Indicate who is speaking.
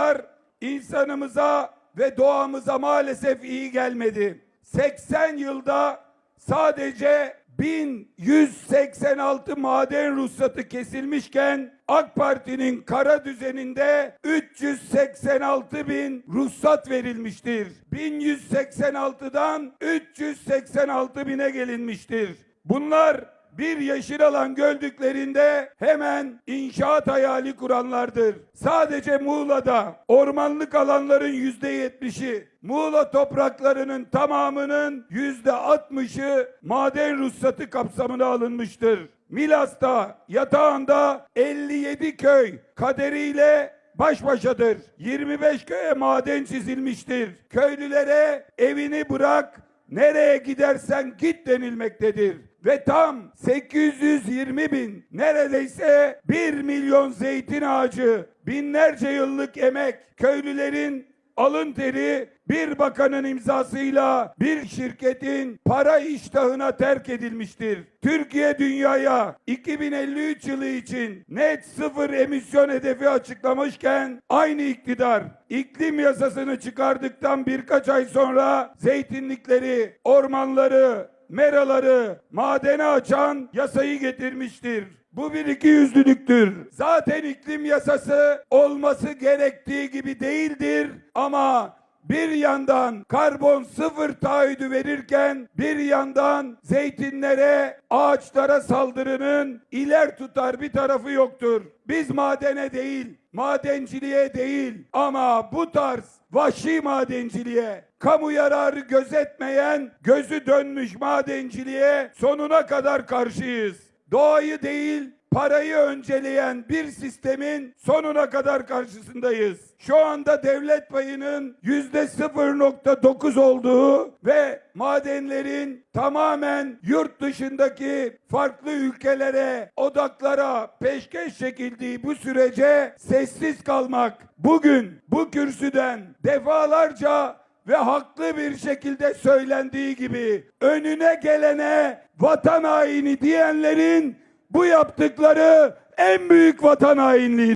Speaker 1: yaptıklar insanımıza ve doğamıza maalesef iyi gelmedi. 80 yılda sadece 1186 maden ruhsatı kesilmişken AK Parti'nin kara düzeninde 386 bin ruhsat verilmiştir. 1186'dan 386 bine gelinmiştir. Bunlar bir yeşil alan gördüklerinde hemen inşaat hayali kuranlardır. Sadece Muğla'da ormanlık alanların yüzde yetmişi, Muğla topraklarının tamamının yüzde altmışı maden ruhsatı kapsamına alınmıştır. Milas'ta, yatağında 57 köy kaderiyle baş başadır. 25 köye maden çizilmiştir. Köylülere evini bırak, nereye gidersen git denilmektedir. Ve tam 820 bin neredeyse 1 milyon zeytin ağacı binlerce yıllık emek köylülerin alın teri bir bakanın imzasıyla bir şirketin para iştahına terk edilmiştir. Türkiye dünyaya 2053 yılı için net sıfır emisyon hedefi açıklamışken aynı iktidar iklim yasasını çıkardıktan birkaç ay sonra zeytinlikleri, ormanları, meraları madene açan yasayı getirmiştir. Bu bir iki yüzlülüktür. Zaten iklim yasası olması gerektiği gibi değildir ama bir yandan karbon sıfır taahhüdü verirken bir yandan zeytinlere, ağaçlara saldırının iler tutar bir tarafı yoktur. Biz madene değil, madenciliğe değil ama bu tarz vahşi madenciliğe, kamu yararı gözetmeyen, gözü dönmüş madenciliğe sonuna kadar karşıyız. Doğayı değil, parayı önceleyen bir sistemin sonuna kadar karşısındayız. Şu anda devlet payının yüzde 0.9 olduğu ve madenlerin tamamen yurt dışındaki farklı ülkelere, odaklara peşkeş çekildiği bu sürece sessiz kalmak, bugün bu kürsüden defalarca ve haklı bir şekilde söylendiği gibi önüne gelene vatan haini diyenlerin bu yaptıkları en büyük vatan hainliği.